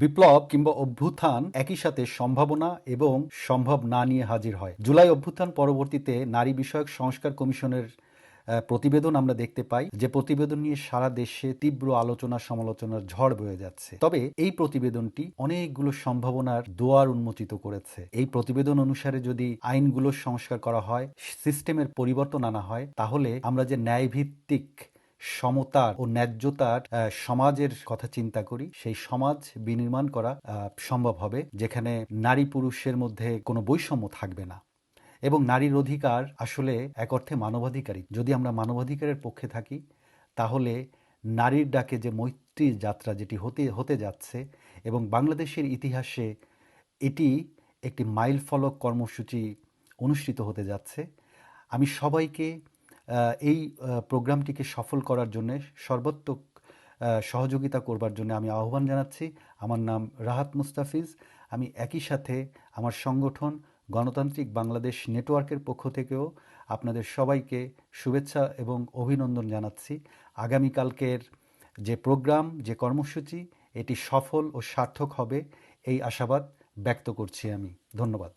বিপ্লব কিংবা অভ্যুত্থান একই সাথে সম্ভাবনা এবং সম্ভব না নিয়ে হাজির হয়। জুলাই অভ্যুত্থান পরবর্তীতে নারী বিষয়ক সংস্কার কমিশনের প্রতিবেদন আমরা দেখতে পাই, যে প্রতিবেদন নিয়ে সারা দেশে তীব্র আলোচনা সমালোচনার ঝড় বয়ে যাচ্ছে। তবে এই প্রতিবেদনটি অনেকগুলো সম্ভাবনার দুয়ার উন্মোচিত করেছে। এই প্রতিবেদন অনুসারে যদি আইনগুলো সংস্কার করা হয়, সিস্টেমের পরিবর্তন আনা হয়, তাহলে আমরা যে ন্যায়ভিত্তিক সমতার ও ন্যায্যতার সমাজের কথা চিন্তা করি, সেই সমাজ বিনির্মাণ করা সম্ভব হবে, যেখানে নারী পুরুষের মধ্যে কোনো বৈষম্য থাকবে না। এবং নারীর অধিকার আসলে এক অর্থে মানবাধিকারই। যদি আমরা মানবাধিকারের পক্ষে থাকি, তাহলে নারীর ডাকে যে মৈত্রী যাত্রা যেটি হতে হতে যাচ্ছে, এবং বাংলাদেশের ইতিহাসে এটি একটি মাইল ফলক কর্মসূচি অনুষ্ঠিত হতে যাচ্ছে, আমি সবাইকে এই প্রোগ্রামটিকে সফল করার জন্য সর্বাত্মক সহযোগিতা করবার জন্য আমি আহ্বান জানাচ্ছি। আমার নাম রাহাত মুস্তাফিজ। আমি একই সাথে আমার সংগঠন গণতান্ত্রিক বাংলাদেশ নেটওয়ার্কের পক্ষ থেকেও আপনাদের সবাইকে শুভেচ্ছা এবং অভিনন্দন জানাচ্ছি। আগামীকালকের যে প্রোগ্রাম, যে কর্মসূচি, এটি সফল ও সার্থক হবে এই আশাবাদ ব্যক্ত করছি আমি। ধন্যবাদ।